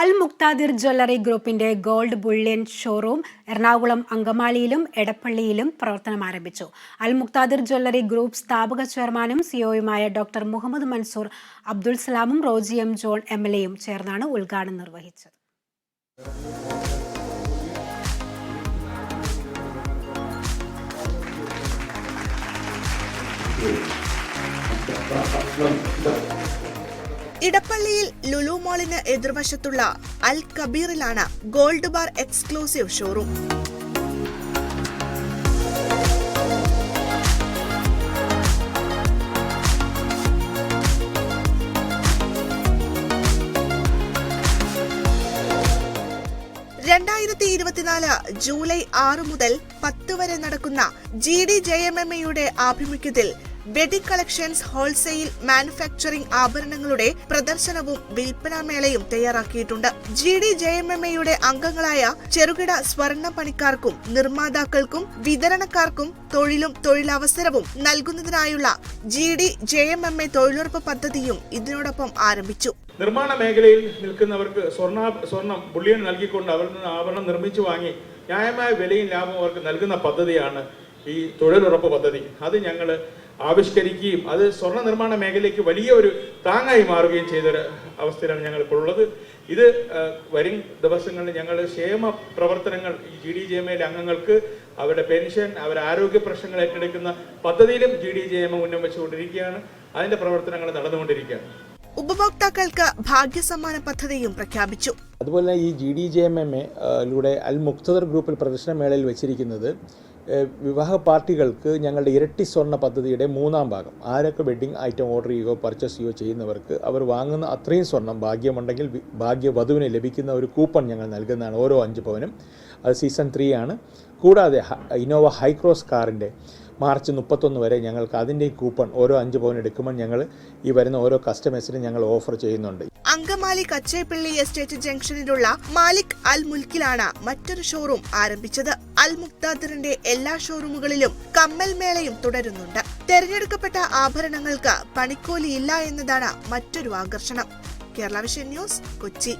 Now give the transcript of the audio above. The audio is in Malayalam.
അൽ മുക്താദിർ ജ്വല്ലറി ഗ്രൂപ്പിന്റെ ഗോൾഡ് ബുള്ളിയൻ ഷോറൂം എറണാകുളം അങ്കമാളിയിലും എടപ്പള്ളിയിലും പ്രവർത്തനം ആരംഭിച്ചു. അൽ മുക്താദിർ ജ്വല്ലറി ഗ്രൂപ്പ് സ്ഥാപക ചെയർമാനും സിഒയുമായ doctor Muhammad Mansoor Abdul സലാമും Roji M John M L എയും ചേർന്നാണ് ഉദ്ഘാടനം നിർവഹിച്ചത്. ഇടപ്പള്ളിയിൽ ലുലു മാളിന് എതിർവശത്തുള്ള അൽ കബീറിലാണ് ഗോൾഡ് ബാർ എക്സ്ക്ലൂസീവ് ഷോറൂം. രണ്ടായിരത്തി ഇരുപത്തിനാല് ജൂലൈ ആറ് മുതൽ പത്ത് വരെ നടക്കുന്ന G D J M M എയുടെ ആഭിമുഖ്യത്തിൽ വെഡിംഗ് കളക്ഷൻസ് ഹോൾസെയിൽ മാനുഫാക്ചറിംഗ് ആഭരണങ്ങളുടെ പ്രദർശനവും വിൽപ്പനാമേളയും തയ്യാറാക്കിയിട്ടുണ്ട്. G D J M M എയുടെ അംഗങ്ങളായ ചെറുകിട സ്വർണ പണിക്കാർക്കും നിർമ്മാതാക്കൾക്കും വിതരണക്കാർക്കും തൊഴിലും തൊഴിലവസരവും നൽകുന്നതിനായുള്ള G D J M M A തൊഴിലുറപ്പ് പദ്ധതിയും ഇതിനോടൊപ്പം ആരംഭിച്ചു. നിർമ്മാണ മേഖലയിൽ നിൽക്കുന്നവർക്ക് സ്വർണ സ്വർണം ബുള്ളിയൻ നൽകിക്കൊണ്ട് അവരിൽ നിന്ന് ആഭരണം നിർമ്മിച്ചു വാങ്ങി ന്യായമായ വിലയും ലാഭവും അവർക്ക് നൽകുന്ന പദ്ധതിയാണ് ഈ തൊഴിലുറപ്പ് പദ്ധതി. അത് ഞങ്ങൾ ആവിഷ്കരിക്കുകയും അത് സ്വർണ നിർമ്മാണ മേഖലയ്ക്ക് വലിയ ഒരു താങ്ങായി മാറുകയും ചെയ്തൊരു അവസ്ഥയിലാണ് ഞങ്ങൾ ഇപ്പോൾ ഉള്ളത് ഇത് വരും ദിവസങ്ങളിൽ ഞങ്ങൾ ക്ഷേമ പ്രവർത്തനങ്ങൾ ഈ ജി ഡി ജെ എം അംഗങ്ങൾക്ക് അവരുടെ പെൻഷൻ അവരുടെ ആരോഗ്യ പ്രശ്നങ്ങൾ ഏറ്റെടുക്കുന്ന പദ്ധതിയിലും ജി ഡി ജെ എം ഉന്നം വെച്ചുകൊണ്ടിരിക്കുകയാണ്. അതിന്റെ പ്രവർത്തനങ്ങൾ നടന്നുകൊണ്ടിരിക്കുകയാണ്. ഉപഭോക്താക്കൾക്ക് ഭാഗ്യസമ്മാന പദ്ധതിയും പ്രഖ്യാപിച്ചു. അതുപോലെ തന്നെ ഈ G D J M M A ലൂടെ അൽ മുക്തദർ ഗ്രൂപ്പിൽ പ്രദർശന മേളയിൽ വെച്ചിരിക്കുന്നത് വിവാഹ പാർട്ടികൾക്ക് ഞങ്ങളുടെ ഇരട്ടി സ്വർണ പദ്ധതിയുടെ മൂന്നാം ഭാഗം. ആരൊക്കെ വെഡ്ഡിംഗ് ഐറ്റം ഓർഡർ ചെയ്യുകയോ പർച്ചേസ് ചെയ്യുകയോ ചെയ്യുന്നവർക്ക് അവർ വാങ്ങുന്ന അത്രയും സ്വർണം ഭാഗ്യമുണ്ടെങ്കിൽ ഭാഗ്യ ഭാഗ്യവധുവിന് ലഭിക്കുന്ന ഒരു കൂപ്പൺ ഞങ്ങൾ നൽകുന്നതാണ് ഓരോ അഞ്ച് പവനും. അത് സീസൺ ത്രീ ആണ്. കൂടാതെ ഇന്നോവ ഹൈക്രോസ് കാറിന്റെ മാർച്ച് മുപ്പത്തൊന്ന് വരെ ഞങ്ങൾക്ക് അതിന്റെ കൂപ്പൺ ഓരോ അഞ്ച് പവൻ എടുക്കുമ്പോൾ ഞങ്ങൾ ഈ വരുന്ന ഓരോ കസ്റ്റമേഴ്സിനും ഞങ്ങൾ ഓഫർ ചെയ്യുന്നുണ്ട്. അങ്കമാലി കച്ചേപ്പള്ളി എസ്റ്റേറ്റ് ജംഗ്ഷനിലുള്ള മാലിക് അൽ മുൽക്കിലാണ് മറ്റൊരു ഷോറൂം ആരംഭിച്ചത്. അൽ മുക്താദിറിന്റെ എല്ലാ ഷോറൂമുകളിലും കമ്മൽ മേളയും തുടരുന്നുണ്ട്. തെരഞ്ഞെടുക്കപ്പെട്ട ആഭരണങ്ങൾക്ക് പണിക്കൂലിയില്ല എന്നതാണ് മറ്റൊരു ആകർഷണം. Kerala vision news Kochi.